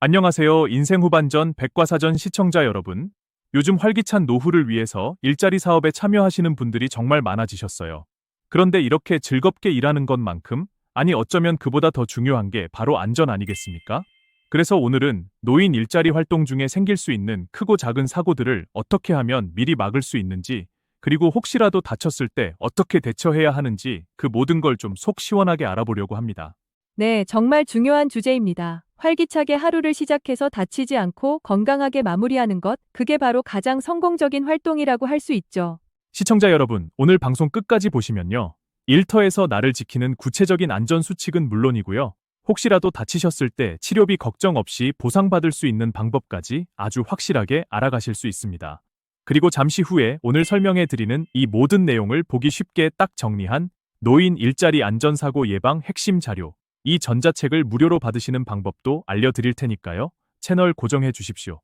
안녕하세요. 인생 후반전 백과사전 시청자 여러분. 요즘 활기찬 노후를 위해서 일자리 사업에 참여하시는 분들이 정말 많아지셨어요. 그런데 이렇게 즐겁게 일하는 것만큼, 아니 어쩌면 그보다 더 중요한 게 바로 안전 아니겠습니까? 그래서 오늘은 노인 일자리 활동 중에 생길 수 있는 크고 작은 사고들을 어떻게 하면 미리 막을 수 있는지, 그리고 혹시라도 다쳤을 때 어떻게 대처해야 하는지 그 모든 걸 좀 속 시원하게 알아보려고 합니다. 네, 정말 중요한 주제입니다. 활기차게 하루를 시작해서 다치지 않고 건강하게 마무리하는 것, 그게 바로 가장 성공적인 활동이라고 할 수 있죠. 시청자 여러분, 오늘 방송 끝까지 보시면요. 일터에서 나를 지키는 구체적인 안전 수칙은 물론이고요. 혹시라도 다치셨을 때 치료비 걱정 없이 보상받을 수 있는 방법까지 아주 확실하게 알아가실 수 있습니다. 그리고 잠시 후에 오늘 설명해 드리는 이 모든 내용을 보기 쉽게 딱 정리한 노인 일자리 안전사고 예방 핵심 자료, 이 전자책을 무료로 받으시는 방법도 알려드릴 테니까요. 채널 고정해 주십시오.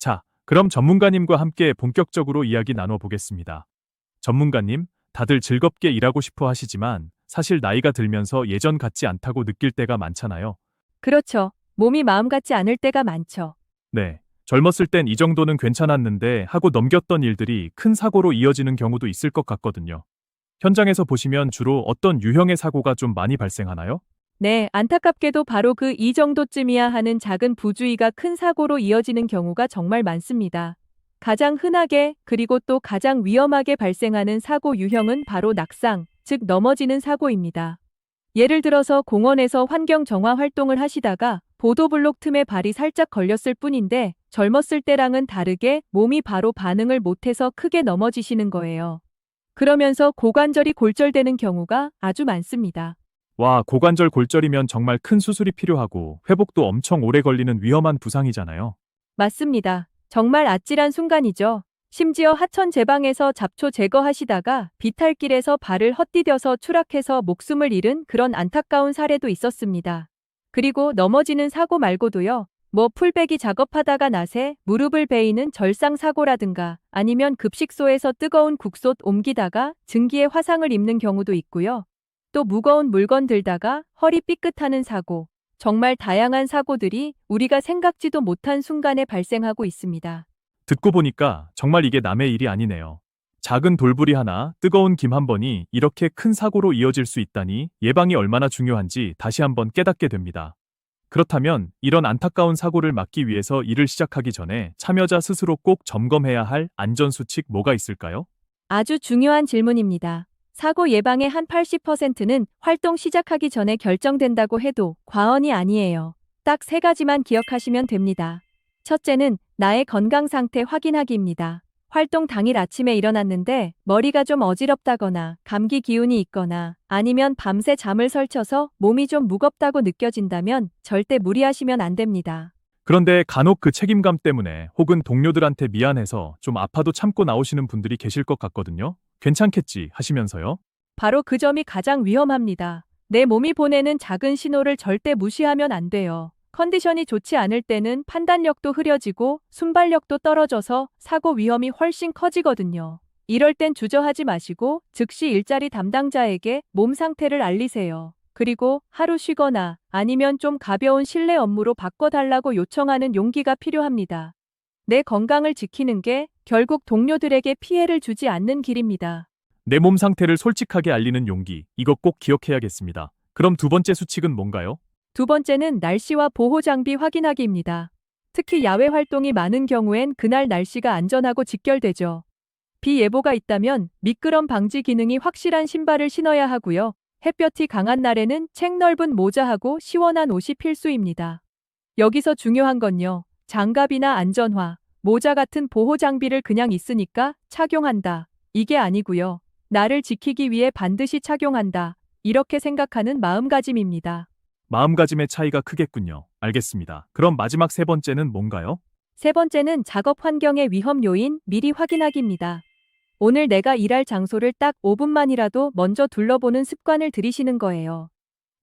자, 그럼 전문가님과 함께 본격적으로 이야기 나눠보겠습니다. 전문가님, 다들 즐겁게 일하고 싶어 하시지만 사실 나이가 들면서 예전 같지 않다고 느낄 때가 많잖아요. 그렇죠. 몸이 마음 같지 않을 때가 많죠. 네. 젊었을 땐 이 정도는 괜찮았는데 하고 넘겼던 일들이 큰 사고로 이어지는 경우도 있을 것 같거든요. 현장에서 보시면 주로 어떤 유형의 사고가 좀 많이 발생하나요? 네, 안타깝게도 바로 그 이 정도쯤이야 하는 작은 부주의가 큰 사고로 이어지는 경우가 정말 많습니다. 가장 흔하게 그리고 또 가장 위험하게 발생하는 사고 유형은 바로 낙상, 즉 넘어지는 사고입니다. 예를 들어서 공원에서 환경 정화 활동을 하시다가 보도블록 틈에 발이 살짝 걸렸을 뿐인데 젊었을 때랑은 다르게 몸이 바로 반응을 못해서 크게 넘어지시는 거예요. 그러면서 고관절이 골절되는 경우가 아주 많습니다. 와, 고관절 골절이면 정말 큰 수술이 필요하고 회복도 엄청 오래 걸리는 위험한 부상이잖아요. 맞습니다. 정말 아찔한 순간이죠. 심지어 하천 제방에서 잡초 제거하시다가 비탈길에서 발을 헛디뎌서 추락해서 목숨을 잃은 그런 안타까운 사례도 있었습니다. 그리고 넘어지는 사고 말고도요. 뭐 풀베기 작업하다가 나세 무릎을 베이는 절상 사고라든가 아니면 급식소에서 뜨거운 국솥 옮기다가 증기에 화상을 입는 경우도 있고요. 또 무거운 물건 들다가 허리 삐끗하는 사고, 정말 다양한 사고들이 우리가 생각지도 못한 순간에 발생하고 있습니다. 듣고 보니까 정말 이게 남의 일이 아니네요. 작은 돌부리 하나, 뜨거운 김 한 번이 이렇게 큰 사고로 이어질 수 있다니 예방이 얼마나 중요한지 다시 한번 깨닫게 됩니다. 그렇다면 이런 안타까운 사고를 막기 위해서 일을 시작하기 전에 참여자 스스로 꼭 점검해야 할 안전수칙 뭐가 있을까요? 아주 중요한 질문입니다. 사고 예방의 한 80%는 활동 시작하기 전에 결정된다고 해도 과언이 아니에요. 딱 세 가지만 기억하시면 됩니다. 첫째는 나의 건강 상태 확인하기입니다. 활동 당일 아침에 일어났는데 머리가 좀 어지럽다거나 감기 기운이 있거나 아니면 밤새 잠을 설쳐서 몸이 좀 무겁다고 느껴진다면 절대 무리하시면 안 됩니다. 그런데 간혹 그 책임감 때문에 혹은 동료들한테 미안해서 좀 아파도 참고 나오시는 분들이 계실 것 같거든요. 괜찮겠지 하시면서요. 바로 그 점이 가장 위험합니다. 내 몸이 보내는 작은 신호를 절대 무시하면 안 돼요. 컨디션이 좋지 않을 때는 판단력도 흐려지고 순발력도 떨어져서 사고 위험이 훨씬 커지거든요. 이럴 땐 주저하지 마시고 즉시 일자리 담당자에게 몸 상태를 알리세요. 그리고 하루 쉬거나 아니면 좀 가벼운 실내 업무로 바꿔달라고 요청하는 용기가 필요합니다. 내 건강을 지키는 게 결국 동료들에게 피해를 주지 않는 길입니다. 내 몸 상태를 솔직하게 알리는 용기, 이거 꼭 기억해야겠습니다. 그럼 두 번째 수칙은 뭔가요? 두 번째는 날씨와 보호 장비 확인하기입니다. 특히 야외 활동이 많은 경우엔 그날 날씨가 안전하고 직결되죠. 비 예보가 있다면 미끄럼 방지 기능이 확실한 신발을 신어야 하고요. 햇볕이 강한 날에는 책 넓은 모자하고 시원한 옷이 필수입니다. 여기서 중요한 건요. 장갑이나 안전화, 모자 같은 보호 장비를 그냥 있으니까 착용한다. 이게 아니고요. 나를 지키기 위해 반드시 착용한다. 이렇게 생각하는 마음가짐입니다. 마음가짐의 차이가 크겠군요. 알겠습니다. 그럼 마지막 세 번째는 뭔가요? 세 번째는 작업 환경의 위험 요인 미리 확인하기입니다. 오늘 내가 일할 장소를 딱 5분만이라도 먼저 둘러보는 습관을 들이시는 거예요.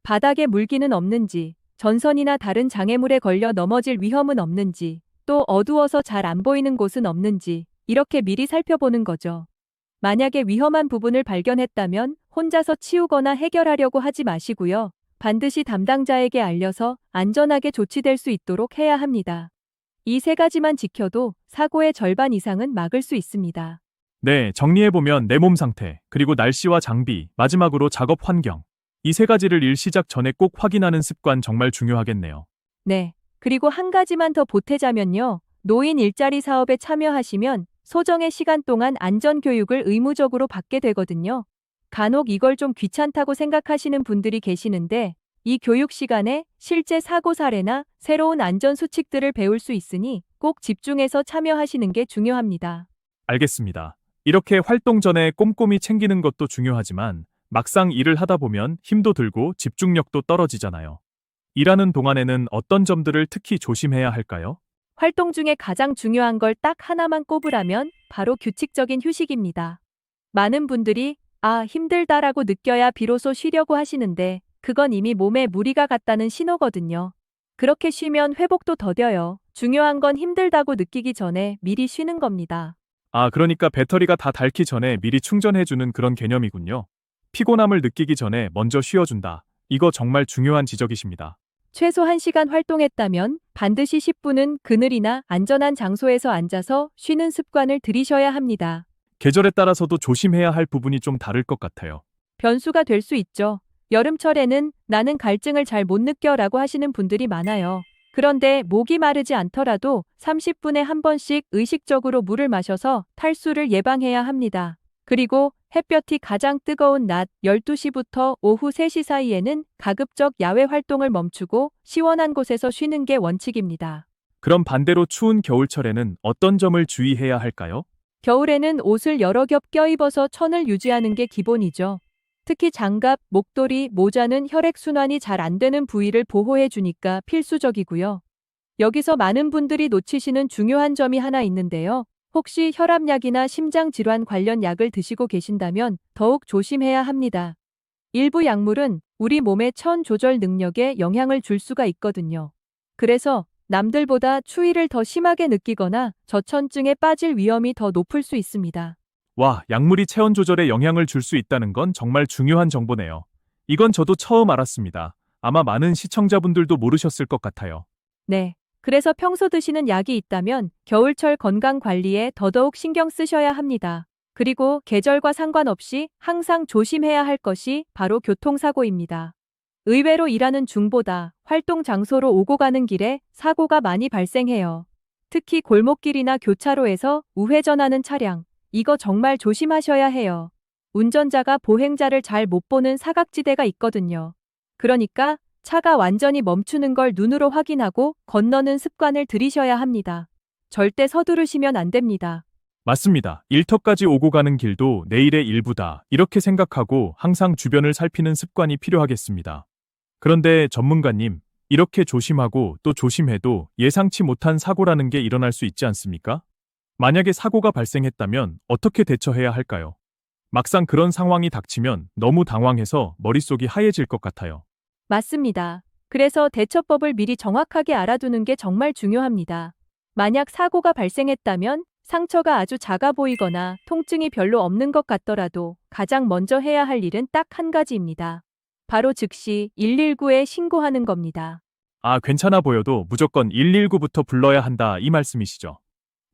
바닥에 물기는 없는지, 전선이나 다른 장애물에 걸려 넘어질 위험은 없는지, 또 어두워서 잘 안 보이는 곳은 없는지, 이렇게 미리 살펴보는 거죠. 만약에 위험한 부분을 발견했다면 혼자서 치우거나 해결하려고 하지 마시고요. 반드시 담당자에게 알려서 안전하게 조치될 수 있도록 해야 합니다. 이 세 가지만 지켜도 사고의 절반 이상은 막을 수 있습니다. 네, 정리해보면 내 몸 상태, 그리고 날씨와 장비, 마지막으로 작업 환경. 이 세 가지를 일 시작 전에 꼭 확인하는 습관 정말 중요하겠네요. 네. 그리고 한 가지만 더 보태자면요. 노인 일자리 사업에 참여하시면 소정의 시간 동안 안전교육을 의무적으로 받게 되거든요. 간혹 이걸 좀 귀찮다고 생각하시는 분들이 계시는데 이 교육 시간에 실제 사고 사례나 새로운 안전 수칙들을 배울 수 있으니 꼭 집중해서 참여하시는 게 중요합니다. 알겠습니다. 이렇게 활동 전에 꼼꼼히 챙기는 것도 중요하지만 막상 일을 하다 보면 힘도 들고 집중력도 떨어지잖아요. 일하는 동안에는 어떤 점들을 특히 조심해야 할까요? 활동 중에 가장 중요한 걸 딱 하나만 꼽으라면 바로 규칙적인 휴식입니다. 많은 분들이 아, 힘들다라고 느껴야 비로소 쉬려고 하시는데 그건 이미 몸에 무리가 갔다는 신호거든요. 그렇게 쉬면 회복도 더뎌요. 중요한 건 힘들다고 느끼기 전에 미리 쉬는 겁니다. 아, 그러니까 배터리가 다 닳기 전에 미리 충전해주는 그런 개념이군요. 피곤함을 느끼기 전에 먼저 쉬어준다. 이거 정말 중요한 지적이십니다. 최소 1시간 활동했다면 반드시 10분은 그늘이나 안전한 장소에서 앉아서 쉬는 습관을 들이셔야 합니다. 계절에 따라서도 조심해야 할 부분이 좀 다를 것 같아요. 변수가 될 수 있죠. 여름철에는 나는 갈증을 잘 못 느껴 라고 하시는 분들이 많아요. 그런데 목이 마르지 않더라도 30분에 한 번씩 의식적으로 물을 마셔서 탈수를 예방해야 합니다. 그리고 햇볕이 가장 뜨거운 낮 12시부터 오후 3시 사이에는 가급적 야외 활동을 멈추고 시원한 곳에서 쉬는 게 원칙입니다. 그럼 반대로 추운 겨울철에는 어떤 점을 주의해야 할까요? 겨울에는 옷을 여러 겹 껴입어서 천을 유지하는 게 기본이죠. 특히 장갑, 목도리, 모자는 혈액순환이 잘 안 되는 부위를 보호해 주니까 필수적이고요. 여기서 많은 분들이 놓치시는 중요한 점이 하나 있는데요. 혹시 혈압약이나 심장질환 관련 약을 드시고 계신다면 더욱 조심해야 합니다. 일부 약물은 우리 몸의 천 조절 능력에 영향을 줄 수가 있거든요. 그래서 남들보다 추위를 더 심하게 느끼거나 저천증에 빠질 위험이 더 높을 수 있습니다. 와, 약물이 체온 조절에 영향을 줄 수 있다는 건 정말 중요한 정보네요. 이건 저도 처음 알았습니다. 아마 많은 시청자분들도 모르셨을 것 같아요. 네. 그래서 평소 드시는 약이 있다면 겨울철 건강 관리에 더더욱 신경 쓰셔야 합니다. 그리고 계절과 상관없이 항상 조심해야 할 것이 바로 교통사고입니다. 의외로 일하는 중보다 활동 장소로 오고 가는 길에 사고가 많이 발생해요. 특히 골목길이나 교차로에서 우회전하는 차량, 이거 정말 조심하셔야 해요. 운전자가 보행자를 잘 못 보는 사각지대가 있거든요. 그러니까 차가 완전히 멈추는 걸 눈으로 확인하고 건너는 습관을 들이셔야 합니다. 절대 서두르시면 안 됩니다. 맞습니다. 일터까지 오고 가는 길도 내일의 일부다. 이렇게 생각하고 항상 주변을 살피는 습관이 필요하겠습니다. 그런데 전문가님, 이렇게 조심하고 또 조심해도 예상치 못한 사고라는 게 일어날 수 있지 않습니까? 만약에 사고가 발생했다면 어떻게 대처해야 할까요? 막상 그런 상황이 닥치면 너무 당황해서 머릿속이 하얘질 것 같아요. 맞습니다. 그래서 대처법을 미리 정확하게 알아두는 게 정말 중요합니다. 만약 사고가 발생했다면 상처가 아주 작아 보이거나 통증이 별로 없는 것 같더라도 가장 먼저 해야 할 일은 딱 한 가지입니다. 바로 즉시 119에 신고하는 겁니다. 아, 괜찮아 보여도 무조건 119부터 불러야 한다 이 말씀이시죠?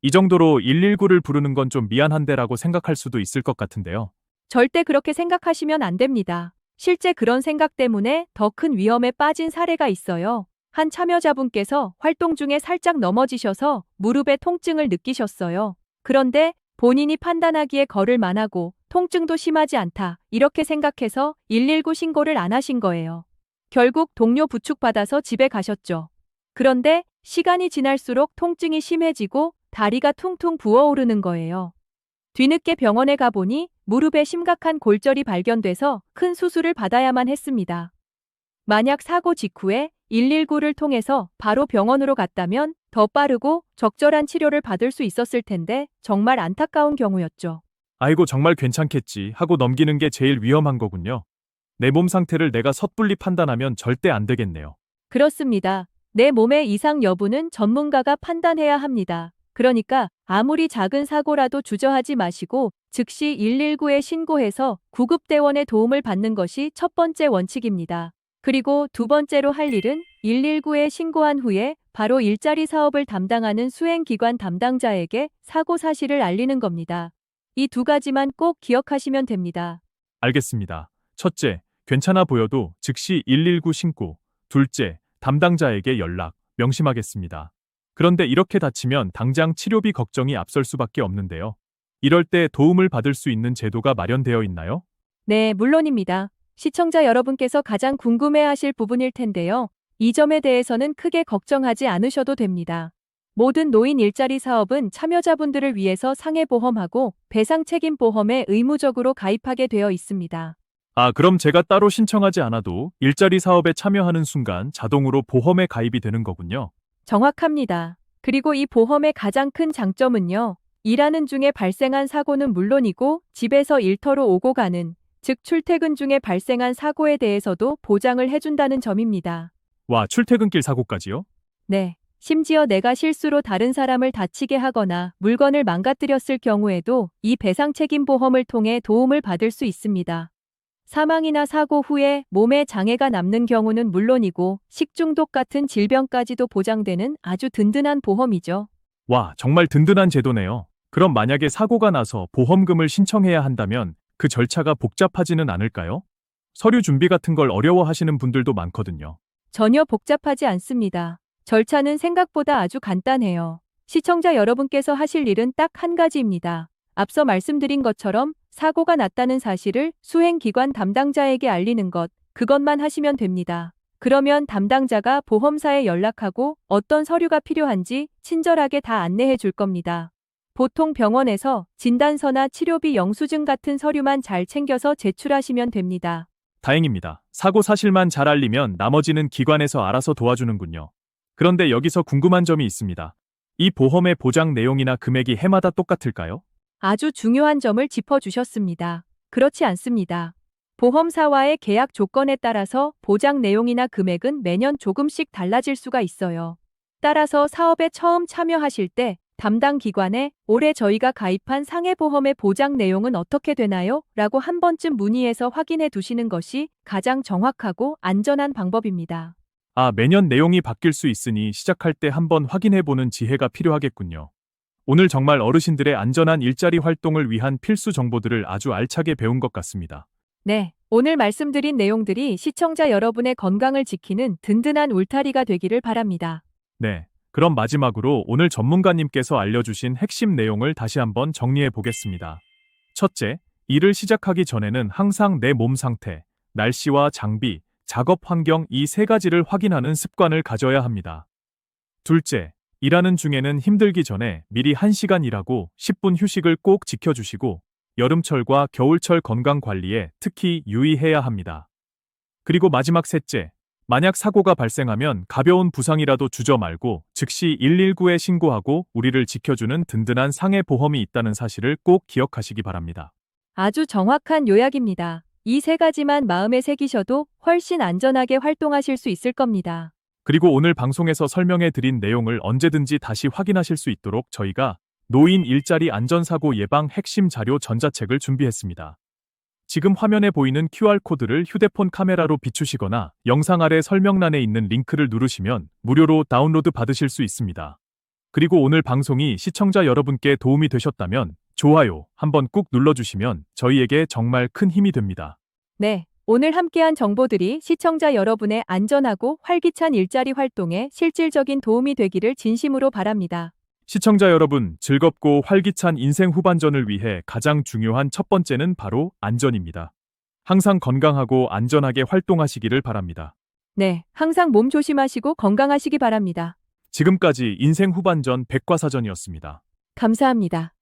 이 정도로 119를 부르는 건 좀 미안한데라고 생각할 수도 있을 것 같은데요. 절대 그렇게 생각하시면 안 됩니다. 실제 그런 생각 때문에 더 큰 위험에 빠진 사례가 있어요. 한 참여자분께서 활동 중에 살짝 넘어지셔서 무릎에 통증을 느끼셨어요. 그런데 본인이 판단하기에 걸을 만하고 통증도 심하지 않다. 이렇게 생각해서 119 신고를 안 하신 거예요. 결국 동료 부축받아서 집에 가셨죠. 그런데 시간이 지날수록 통증이 심해지고 다리가 퉁퉁 부어오르는 거예요. 뒤늦게 병원에 가보니 무릎에 심각한 골절이 발견돼서 큰 수술을 받아야만 했습니다. 만약 사고 직후에 119를 통해서 바로 병원으로 갔다면 더 빠르고 적절한 치료를 받을 수 있었을 텐데 정말 안타까운 경우였죠. 아이고 정말 괜찮겠지 하고 넘기는 게 제일 위험한 거군요. 내 몸 상태를 내가 섣불리 판단하면 절대 안 되겠네요. 그렇습니다. 내 몸의 이상 여부는 전문가가 판단해야 합니다. 그러니까 아무리 작은 사고라도 주저하지 마시고 즉시 119에 신고해서 구급대원의 도움을 받는 것이 첫 번째 원칙입니다. 그리고 두 번째로 할 일은 119에 신고한 후에 바로 일자리 사업을 담당하는 수행기관 담당자에게 사고 사실을 알리는 겁니다. 이 두 가지만 꼭 기억하시면 됩니다. 알겠습니다. 첫째, 괜찮아 보여도 즉시 119 신고. 둘째, 담당자에게 연락, 명심하겠습니다. 그런데 이렇게 다치면 당장 치료비 걱정이 앞설 수밖에 없는데요. 이럴 때 도움을 받을 수 있는 제도가 마련되어 있나요? 네, 물론입니다. 시청자 여러분께서 가장 궁금해 하실 부분일 텐데요. 이 점에 대해서는 크게 걱정하지 않으셔도 됩니다. 모든 노인 일자리 사업은 참여자분들을 위해서 상해보험하고 배상책임보험에 의무적으로 가입하게 되어 있습니다. 아, 그럼 제가 따로 신청하지 않아도 일자리 사업에 참여하는 순간 자동으로 보험에 가입이 되는 거군요. 정확합니다. 그리고 이 보험의 가장 큰 장점은요. 일하는 중에 발생한 사고는 물론이고 집에서 일터로 오고 가는, 즉 출퇴근 중에 발생한 사고에 대해서도 보장을 해준다는 점입니다. 와, 출퇴근길 사고까지요? 네. 심지어 내가 실수로 다른 사람을 다치게 하거나 물건을 망가뜨렸을 경우에도 이 배상 책임 보험을 통해 도움을 받을 수 있습니다. 사망이나 사고 후에 몸에 장애가 남는 경우는 물론이고 식중독 같은 질병까지도 보장되는 아주 든든한 보험이죠. 와, 정말 든든한 제도네요. 그럼 만약에 사고가 나서 보험금을 신청해야 한다면 그 절차가 복잡하지는 않을까요? 서류 준비 같은 걸 어려워하시는 분들도 많거든요. 전혀 복잡하지 않습니다. 절차는 생각보다 아주 간단해요. 시청자 여러분께서 하실 일은 딱 한 가지입니다. 앞서 말씀드린 것처럼 사고가 났다는 사실을 수행기관 담당자에게 알리는 것, 그것만 하시면 됩니다. 그러면 담당자가 보험사에 연락하고 어떤 서류가 필요한지 친절하게 다 안내해 줄 겁니다. 보통 병원에서 진단서나 치료비 영수증 같은 서류만 잘 챙겨서 제출하시면 됩니다. 다행입니다. 사고 사실만 잘 알리면 나머지는 기관에서 알아서 도와주는군요. 그런데 여기서 궁금한 점이 있습니다. 이 보험의 보장 내용이나 금액이 해마다 똑같을까요? 아주 중요한 점을 짚어주셨습니다. 그렇지 않습니다. 보험사와의 계약 조건에 따라서 보장 내용이나 금액은 매년 조금씩 달라질 수가 있어요. 따라서 사업에 처음 참여하실 때 담당 기관에 올해 저희가 가입한 상해보험의 보장 내용은 어떻게 되나요? 라고 한 번쯤 문의해서 확인해 두시는 것이 가장 정확하고 안전한 방법입니다. 아, 매년 내용이 바뀔 수 있으니 시작할 때 한번 확인해 보는 지혜가 필요하겠군요. 오늘 정말 어르신들의 안전한 일자리 활동을 위한 필수 정보들을 아주 알차게 배운 것 같습니다. 네, 오늘 말씀드린 내용들이 시청자 여러분의 건강을 지키는 든든한 울타리가 되기를 바랍니다. 네. 그럼 마지막으로 오늘 전문가님께서 알려주신 핵심 내용을 다시 한번 정리해 보겠습니다. 첫째, 일을 시작하기 전에는 항상 내 몸 상태, 날씨와 장비, 작업 환경 이 세 가지를 확인하는 습관을 가져야 합니다. 둘째, 일하는 중에는 힘들기 전에 미리 1시간 일하고 10분 휴식을 꼭 지켜주시고 여름철과 겨울철 건강 관리에 특히 유의해야 합니다. 그리고 마지막 셋째, 만약 사고가 발생하면 가벼운 부상이라도 주저 말고 즉시 119에 신고하고 우리를 지켜주는 든든한 상해 보험이 있다는 사실을 꼭 기억하시기 바랍니다. 아주 정확한 요약입니다. 이 세 가지만 마음에 새기셔도 훨씬 안전하게 활동하실 수 있을 겁니다. 그리고 오늘 방송에서 설명해 드린 내용을 언제든지 다시 확인하실 수 있도록 저희가 노인 일자리 안전사고 예방 핵심 자료 전자책을 준비했습니다. 지금 화면에 보이는 QR코드를 휴대폰 카메라로 비추시거나 영상 아래 설명란에 있는 링크를 누르시면 무료로 다운로드 받으실 수 있습니다. 그리고 오늘 방송이 시청자 여러분께 도움이 되셨다면 좋아요 한번 꾹 눌러주시면 저희에게 정말 큰 힘이 됩니다. 네, 오늘 함께한 정보들이 시청자 여러분의 안전하고 활기찬 일자리 활동에 실질적인 도움이 되기를 진심으로 바랍니다. 시청자 여러분, 즐겁고 활기찬 인생 후반전을 위해 가장 중요한 첫 번째는 바로 안전입니다. 항상 건강하고 안전하게 활동하시기를 바랍니다. 네, 항상 몸 조심하시고 건강하시기 바랍니다. 지금까지 인생 후반전 백과사전이었습니다. 감사합니다.